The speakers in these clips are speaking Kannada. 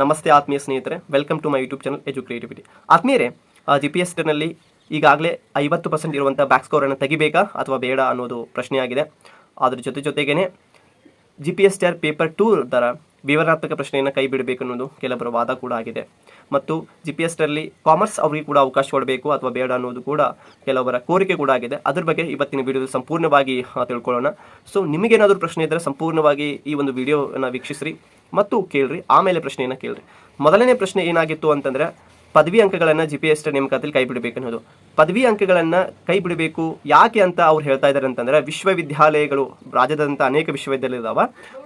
ನಮಸ್ತೆ ಆತ್ಮೀಯ ಸ್ನೇಹಿತರೆ welcome to my YouTube channel edu creativity ಆತ್ಮೀಯರೇ ಜಿ ಪಿ ಎಸ್ನಲ್ಲಿ ಈಗಾಗಲೇ ಐವತ್ತು ಪರ್ಸೆಂಟ್ ಇರುವಂಥ ಬ್ಯಾಕ್ ಸ್ಕೋರನ್ನು ತೆಗಿಬೇಕಾ ಅಥವಾ ಬೇಡ ಅನ್ನೋದು ಪ್ರಶ್ನೆಯಾಗಿದೆ. ಅದ್ರ ಜೊತೆ ಜೊತೆಗೇನೆ G P S T R paper two ದರ ವಿವರಣಾತ್ಮಕ ಪ್ರಶ್ನೆಯನ್ನು ಕೈ ಬಿಡಬೇಕು ಅನ್ನೋದು ಕೆಲವರ ವಾದ ಕೂಡ ಆಗಿದೆ. ಮತ್ತು ಜಿ ಪಿ ಎಸ್ ಟಿಯಲ್ಲಿ ಕಾಮರ್ಸ್ ಅವರಿಗೆ ಕೂಡ ಅವಕಾಶ ಕೊಡಬೇಕು ಅಥವಾ ಬೇಡ ಅನ್ನೋದು ಕೂಡ ಕೆಲವರ ಕೋರಿಕೆ ಕೂಡ ಆಗಿದೆ. ಅದ್ರ ಬಗ್ಗೆ ಇವತ್ತಿನ ವಿಡಿಯೋದಲ್ಲಿ ಸಂಪೂರ್ಣವಾಗಿ ತಿಳ್ಕೊಳ್ಳೋಣ. ಸೊ ನಿಮಗೇನಾದರೂ ಪ್ರಶ್ನೆ ಇದ್ದರೆ ಸಂಪೂರ್ಣವಾಗಿ ಈ ಒಂದು ವಿಡಿಯೋನ ವೀಕ್ಷಿಸ್ರಿ. ಮತ್ತು ಕೇಳ್ರಿ ಆಮೇಲೆ ಪ್ರಶ್ನೆಯನ್ನು ಕೇಳ್ರಿ. ಮೊದಲನೇ ಪ್ರಶ್ನೆ ಏನಾಗಿತ್ತು ಅಂತಂದ್ರೆ, ಪದವಿ ಅಂಕಗಳನ್ನು ಜಿ ಪಿ ಎಸ್ ಟಿ ನೇಮಕಾತಿಯಲ್ಲಿ ಕೈ ಬಿಡಬೇಕು ಅನ್ನೋದು ಪದವಿ ಅಂಕಗಳನ್ನು ಕೈ ಬಿಡಬೇಕು ಯಾಕೆ ಅಂತ ಅವ್ರು ಹೇಳ್ತಾ ಇದ್ದಾರೆ ಅಂತಂದ್ರೆ, ವಿಶ್ವವಿದ್ಯಾಲಯಗಳು ರಾಜ್ಯದಂಥ ಅನೇಕ ವಿಶ್ವವಿದ್ಯಾಲಯ ಇದಾವ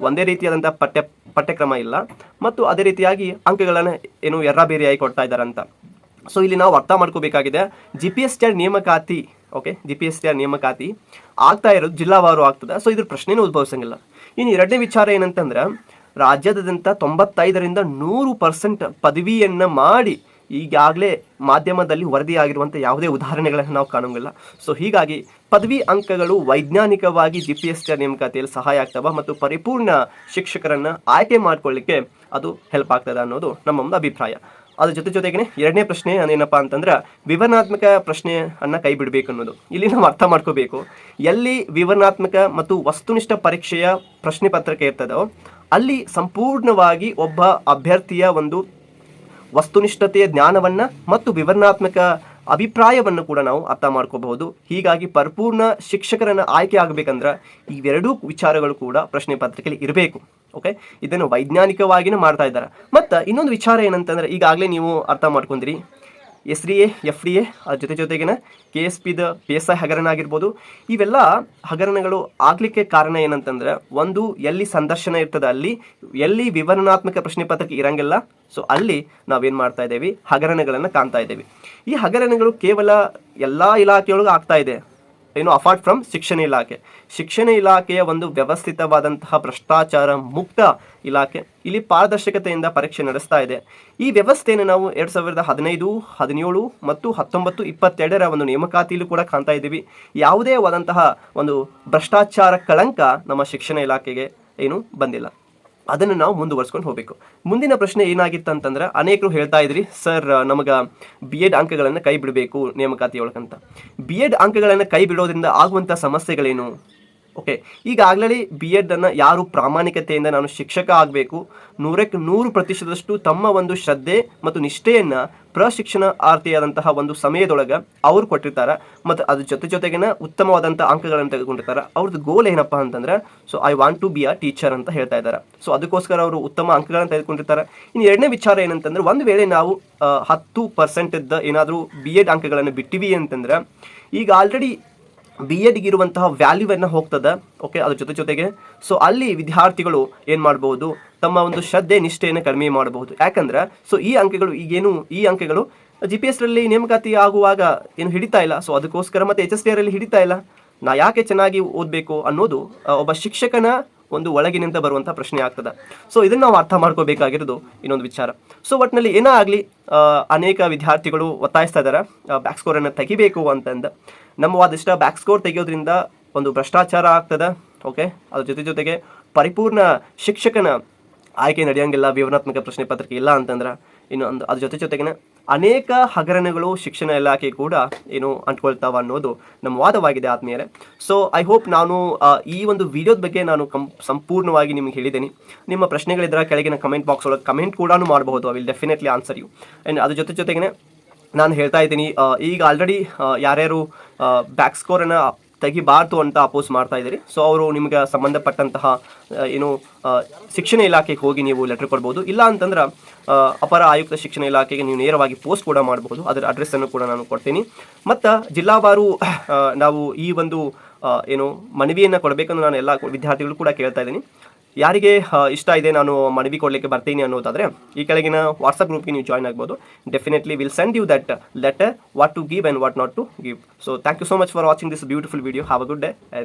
ಒಂದೇ ರೀತಿಯಾದಂಥ ಪಠ್ಯ, ಪಠ್ಯಕ್ರಮ ಇಲ್ಲ. ಮತ್ತು ಅದೇ ರೀತಿಯಾಗಿ ಅಂಕಗಳನ್ನು ಏನು ಎರ್ರಾಬೇರಿಯಾಗಿ ಕೊಡ್ತಾ ಇದ್ದಾರೆ ಅಂತ. ಸೊ ಇಲ್ಲಿ ನಾವು ಅರ್ಥ ಮಾಡ್ಕೋಬೇಕಾಗಿದೆ ಜಿ ಪಿ ಎಸ್ ಟಿ ನೇಮಕಾತಿ okay G P S T ನೇಮಕಾತಿ ಆಗ್ತಾ ಇರೋದು ಜಿಲ್ಲಾವಾರು ಆಗ್ತದೆ. ಸೊ ಇದ್ರ ಪ್ರಶ್ನೆನೂ ಉದ್ಭವಿಸಂಗಿಲ್ಲ. ಇನ್ನು ಎರಡನೇ ವಿಚಾರ ಏನಂತಂದ್ರೆ ರಾಜ್ಯದಾದ್ಯಂತ ತೊಂಬತ್ತೈದರಿಂದ ನೂರು ಪರ್ಸೆಂಟ್ ಪದವಿಯನ್ನು ಮಾಡಿ ಈಗಾಗಲೇ ಮಾಧ್ಯಮದಲ್ಲಿ ವರದಿಯಾಗಿರುವಂಥ ಯಾವುದೇ ಉದಾಹರಣೆಗಳನ್ನು ನಾವು ಕಾಣೋಂಗಿಲ್ಲ ಸೊ ಹೀಗಾಗಿ ಪದವಿ ಅಂಕಗಳು ವೈಜ್ಞಾನಿಕವಾಗಿ ಜಿ ಪಿ ಎಸ್ ಟಿ ನೇಮಕಾತಿಯಲ್ಲಿ ಸಹಾಯ ಆಗ್ತವೆ ಮತ್ತು ಪರಿಪೂರ್ಣ ಶಿಕ್ಷಕರನ್ನು ಆಯ್ಕೆ ಮಾಡಿಕೊಳ್ಳಿಕ್ಕೆ ಅದು ಹೆಲ್ಪ್ ಆಗ್ತದೆ ಅನ್ನೋದು ನಮ್ಮ ಒಂದು ಅಭಿಪ್ರಾಯ. ಅದ್ರ ಜೊತೆ ಜೊತೆಗೆ ಎರಡನೇ ಪ್ರಶ್ನೆ ಏನಪ್ಪ ಅಂತಂದ್ರೆ ವಿವರಣಾತ್ಮಕ ಪ್ರಶ್ನೆಯನ್ನ ಕೈ ಬಿಡಬೇಕು ಅನ್ನೋದು. ಇಲ್ಲಿ ನಾವು ಅರ್ಥ ಮಾಡ್ಕೋಬೇಕು. ಎಲ್ಲಿ ವಿವರಣಾತ್ಮಕ ಮತ್ತು ವಸ್ತುನಿಷ್ಠ ಪರೀಕ್ಷೆಯ ಪ್ರಶ್ನೆ ಪತ್ರಿಕೆ ಇರ್ತದೋ, ಅಲ್ಲಿ ಸಂಪೂರ್ಣವಾಗಿ ಒಬ್ಬ ಅಭ್ಯರ್ಥಿಯ ಒಂದು ವಸ್ತುನಿಷ್ಠತೆಯ ಜ್ಞಾನವನ್ನ ಮತ್ತು ವಿವರಣಾತ್ಮಕ ಅಭಿಪ್ರಾಯವನ್ನು ಕೂಡ ನಾವು ಅರ್ಥ ಮಾಡ್ಕೋಬಹುದು. ಹೀಗಾಗಿ ಪರಿಪೂರ್ಣ ಶಿಕ್ಷಕರನ್ನು ಆಯ್ಕೆ ಆಗಬೇಕಂದ್ರೆ ಇವೆರಡೂ ವಿಚಾರಗಳು ಕೂಡ ಪ್ರಶ್ನೆ ಪತ್ರಿಕೆಯಲ್ಲಿ ಇರಬೇಕು. ಓಕೆ ಇದನ್ನು ವೈಜ್ಞಾನಿಕವಾಗಿನೇ ಮಾಡ್ತಾ ಇದ್ದಾರೆ. ಮತ್ತು ಇನ್ನೊಂದು ವಿಚಾರ ಏನಂತಂದ್ರೆ ಈಗಾಗಲೇ ನೀವು ಅರ್ಥ ಮಾಡ್ಕೊಂಡ್ರಿ. S D A F D A ಅದ್ರ ಜೊತೆ ಜೊತೆಗಿನ ಕೆ ಎಸ್ ಪಿದ ಪಿ ಎಸ್ ಐ ಹಗರಣ ಆಗಿರ್ಬೋದು ಇವೆಲ್ಲ ಹಗರಣಗಳು ಆಗಲಿಕ್ಕೆ ಕಾರಣ ಏನಂತಂದ್ರೆ, ಒಂದು ಎಲ್ಲಿ ಸಂದರ್ಶನ ಇರ್ತದೆ ಅಲ್ಲಿ, ಎಲ್ಲಿ ವಿವರಣಾತ್ಮಕ ಪ್ರಶ್ನೆ ಪತ್ರಕ್ಕೆ ಇರಂಗಿಲ್ಲ. ಸೊ ಅಲ್ಲಿ ನಾವೇನು ಮಾಡ್ತಾ ಇದ್ದೇವೆ? ಹಗರಣಗಳನ್ನು ಕಾಣ್ತಾ ಇದ್ದೇವೆ. ಈ ಹಗರಣಗಳು ಕೇವಲ ಎಲ್ಲ ಇಲಾಖೆಯೊಳಗೆ ಆಗ್ತಾ ಇದೆ. ಏನು ಅಪಾರ್ಟ್ ಫ್ರಮ್ ಶಿಕ್ಷಣ ಇಲಾಖೆ. ಶಿಕ್ಷಣ ಇಲಾಖೆಯ ಒಂದು ವ್ಯವಸ್ಥಿತವಾದಂತಹ ಭ್ರಷ್ಟಾಚಾರ ಮುಕ್ತ ಇಲಾಖೆ ಇಲ್ಲಿ ಪಾರದರ್ಶಕತೆಯಿಂದ ಪರೀಕ್ಷೆ ನಡೆಸ್ತಾ ಇದೆ. ಈ ವ್ಯವಸ್ಥೆಯನ್ನು ನಾವು ಎರಡು ಸಾವಿರದ ಹದಿನೈದು, ಹದಿನೇಳು ಮತ್ತು ಹತ್ತೊಂಬತ್ತು, ಇಪ್ಪತ್ತೆರಡರ ಒಂದು ನೇಮಕಾತಿಯಲ್ಲೂ ಕೂಡ ಕಾಣ್ತಾ ಇದ್ದೀವಿ. ಯಾವುದೇ ಆದಂತಹ ಒಂದು ಭ್ರಷ್ಟಾಚಾರ ಕಳಂಕ ನಮ್ಮ ಶಿಕ್ಷಣ ಇಲಾಖೆಗೆ ಏನು ಬಂದಿಲ್ಲ. ಅದನ್ನು ನಾವು ಮುಂದುವರ್ಸ್ಕೊಂಡು ಹೋಗಬೇಕು. ಮುಂದಿನ ಪ್ರಶ್ನೆ ಏನಾಗಿತ್ತು ಅಂತಂದ್ರೆ, ಅನೇಕರು ಹೇಳ್ತಾ ಇದ್ರಿ, ಸರ್, ನಮಗೆ ಬಿ ಎಡ್ ಅಂಕಗಳನ್ನು ಕೈ ಬಿಡಬೇಕು, ನೇಮಕಾತಿ ಒಳಗಂತ. ಬಿ ಎಡ್ ಅಂಕಗಳನ್ನು ಕೈ ಬಿಡೋದ್ರಿಂದ ಆಗುವಂಥ ಸಮಸ್ಯೆಗಳೇನು? ಓಕೆ ಈಗಾಗಲೇ ಬಿ ಎಡನ್ನು ಯಾರು ಪ್ರಾಮಾಣಿಕತೆಯಿಂದ ನಾನು ಶಿಕ್ಷಕ ಆಗಬೇಕು, ನೂರಕ್ಕೆ ನೂರು ಪ್ರತಿಶತದಷ್ಟು ತಮ್ಮ ಒಂದು ಶ್ರದ್ಧೆ ಮತ್ತು ನಿಷ್ಠೆಯನ್ನು ಪ್ರಶಿಕ್ಷಣ ಆರ್ತಿಯಾದಂತಹ ಒಂದು ಸಮಯದೊಳಗೆ ಅವ್ರು ಕೊಟ್ಟಿರ್ತಾರೆ. ಮತ್ತು ಅದ್ರ ಜೊತೆ ಜೊತೆಗಿನ ಉತ್ತಮವಾದಂಥ ಅಂಕಗಳನ್ನು ತೆಗೆದುಕೊಂಡಿರ್ತಾರೆ. ಅವ್ರದ್ದು ಗೋಲ್ ಏನಪ್ಪ ಅಂತಂದ್ರೆ so I want to be a teacher ಅಂತ ಹೇಳ್ತಾ ಇದ್ದಾರೆ ಸೊ ಅದಕ್ಕೋಸ್ಕರ ಅವರು ಉತ್ತಮ ಅಂಕಗಳನ್ನು ತೆಗೆದುಕೊಂಡಿರ್ತಾರೆ. ಇನ್ನು ಎರಡನೇ ವಿಚಾರ ಏನಂತಂದ್ರೆ, ಒಂದು ವೇಳೆ ನಾವು ಹತ್ತು ಪರ್ಸೆಂಟ್ ಇದ್ದ ಏನಾದರೂ ಬಿ ಎಡ್ ಅಂಕಗಳನ್ನು ಬಿಟ್ಟಿವಿ ಅಂತಂದ್ರೆ, ಈಗ ಆಲ್ರೆಡಿ ಬಿ ಎಡ್ಗೆ ಇರುವಂತಹ ವ್ಯಾಲ್ಯೂವನ್ನು ಹೋಗ್ತದೆ? ಓಕೆ ಅದ್ರ ಜೊತೆ ಜೊತೆಗೆ. ಸೊ ಅಲ್ಲಿ ವಿದ್ಯಾರ್ಥಿಗಳು ಏನು ಮಾಡ್ಬೋದು ತಮ್ಮ ಒಂದು ಶ್ರದ್ಧೆ, ನಿಷ್ಠೆಯನ್ನು ಕಡಿಮೆ ಮಾಡಬಹುದು. ಯಾಕಂದ್ರೆ ಸೊ ಈ ಅಂಕಗಳು ಈಗೇನು, ಈ ಅಂಕಗಳು ಜಿ ಪಿ ಎಸ್ ರಲ್ಲಿ ನೇಮಕಾತಿ ಆಗುವಾಗ ಏನು ಹಿಡಿತಾ ಇಲ್ಲ. ಸೊ ಅದಕ್ಕೋಸ್ಕರ ಮತ್ತೆ ಎಚ್ ಎಸ್ ಟಿ ಆರಲ್ಲಿ ಹಿಡಿತಾ ಇಲ್ಲ. ನಾ ಯಾಕೆ ಚೆನ್ನಾಗಿ ಓದಬೇಕು ಅನ್ನೋದು ಒಬ್ಬ ಶಿಕ್ಷಕನ ಒಂದು ಒಳಗಿನಿಂದ ಬರುವಂಥ ಪ್ರಶ್ನೆ ಆಗ್ತದೆ. ಸೊ ಇದನ್ನು ನಾವು ಅರ್ಥ ಮಾಡ್ಕೋಬೇಕಾಗಿರೋದು ಇನ್ನೊಂದು ವಿಚಾರ. ಸೊ ಒಟ್ಟಿನಲ್ಲಿ ಏನೋ ಆಗಲಿ ಅನೇಕ ವಿದ್ಯಾರ್ಥಿಗಳು ಒತ್ತಾಯಿಸ್ತಾ ಇದ್ದಾರೆ ಬ್ಯಾಕ್ ಸ್ಕೋರನ್ನು ತೆಗಿಬೇಕು ಅಂತಂದು. ನಮ್ಮ ವಾದಿಷ್ಟ ಬ್ಯಾಕ್ ಸ್ಕೋರ್ ತೆಗೆಯೋದ್ರಿಂದ ಒಂದು ಭ್ರಷ್ಟಾಚಾರ ಆಗ್ತದೆ ಓಕೆ ಅದ್ರ ಜೊತೆ ಜೊತೆಗೆ ಪರಿಪೂರ್ಣ ಶಿಕ್ಷಕನ ಆಯ್ಕೆ ನಡೆಯಂಗಿಲ್ಲ, ವಿವರಣಾತ್ಮಕ ಪ್ರಶ್ನೆ ಪತ್ರಿಕೆ ಇಲ್ಲ ಅಂತಂದ್ರೆ. ಇನ್ನೊಂದು ಅದ್ರ ಜೊತೆ ಜೊತೆಗಿನ ಅನೇಕ ಹಗರಣಗಳು ಶಿಕ್ಷಣ ಇಲಾಖೆ ಕೂಡ ಏನು ಅಂಟ್ಕೊಳ್ತಾವ ಅನ್ನೋದು ನಮ್ಮ ವಾದವಾಗಿದೆ ಆದ್ಮೇಲೆ ಸೊ ಐ ಹೋಪ್ ನಾನು ಈ ಒಂದು ವಿಡಿಯೋದ ಬಗ್ಗೆ ನಾನು ಕಂ, ಸಂಪೂರ್ಣವಾಗಿ ನಿಮ್ಗೆ ಹೇಳಿದ್ದೀನಿ. ನಿಮ್ಮ ಪ್ರಶ್ನೆಗಳಿದ್ರೆ ಕೆಳಗಿನ ಕಮೆಂಟ್ ಬಾಕ್ಸ್ ಒಳಗೆ ಕಮೆಂಟ್ ಕೂಡ ಮಾಡಬಹುದು. I will definitely answer you and ಅದ್ರ ಜೊತೆ ಜೊತೆಗೆ ನಾನು ಹೇಳ್ತಾ ಇದ್ದೀನಿ ಈಗ ಆಲ್ರೆಡಿ ಯಾರ್ಯಾರು ಬ್ಯಾಕ್ ಸ್ಕೋರನ್ನು ತೆಗಿಬಾರ್ದು ಅಂತ ಅಪೋಸ್ ಮಾಡ್ತಾ ಇದ್ದೀರಿ. ಸೊ ಅವರು ನಿಮಗೆ ಸಂಬಂಧಪಟ್ಟಂತಹ ಏನು ಶಿಕ್ಷಣ ಇಲಾಖೆಗೆ ಹೋಗಿ ನೀವು ಲೆಟರ್ ಕೊಡ್ಬೋದು. ಇಲ್ಲ ಅಂತಂದ್ರೆ ಅಪರ ಆಯುಕ್ತ ಶಿಕ್ಷಣ ಇಲಾಖೆಗೆ ನೀವು ನೇರವಾಗಿ ಪೋಸ್ಟ್ ಕೂಡ ಮಾಡಬಹುದು ಅದರ ಅಡ್ರೆಸ್ಸನ್ನು ಕೂಡ ನಾನು ಕೊಡ್ತೀನಿ. ಮತ್ತು ಜಿಲ್ಲಾವಾರು ನಾವು ಈ ಒಂದು ಏನು, ಮನವಿಯನ್ನು ಕೊಡಬೇಕಂದ್ರೆ ನಾನು ಎಲ್ಲ ವಿದ್ಯಾರ್ಥಿಗಳು ಕೂಡ ಕೇಳ್ತಾ ಇದ್ದೀನಿ. ಯಾರಿಗೆ ಇಷ್ಟ ಇದೆ ನಾನು ಮನವಿ ಕೊಡಲಿಕ್ಕೆ ಬರ್ತೀನಿ ಅನ್ನೋದಾದರೆ, ಈ ಕೆಳಗಿನ ವಾಟ್ಸಪ್ ಗ್ರೂಪ್ಗೆ ನೀವು ಜಾಯ್ನ್ ಆಗ್ಬೋದು. Definitely will send you that letter what to give and what not to give so thank you so much for watching this beautiful video have a good day and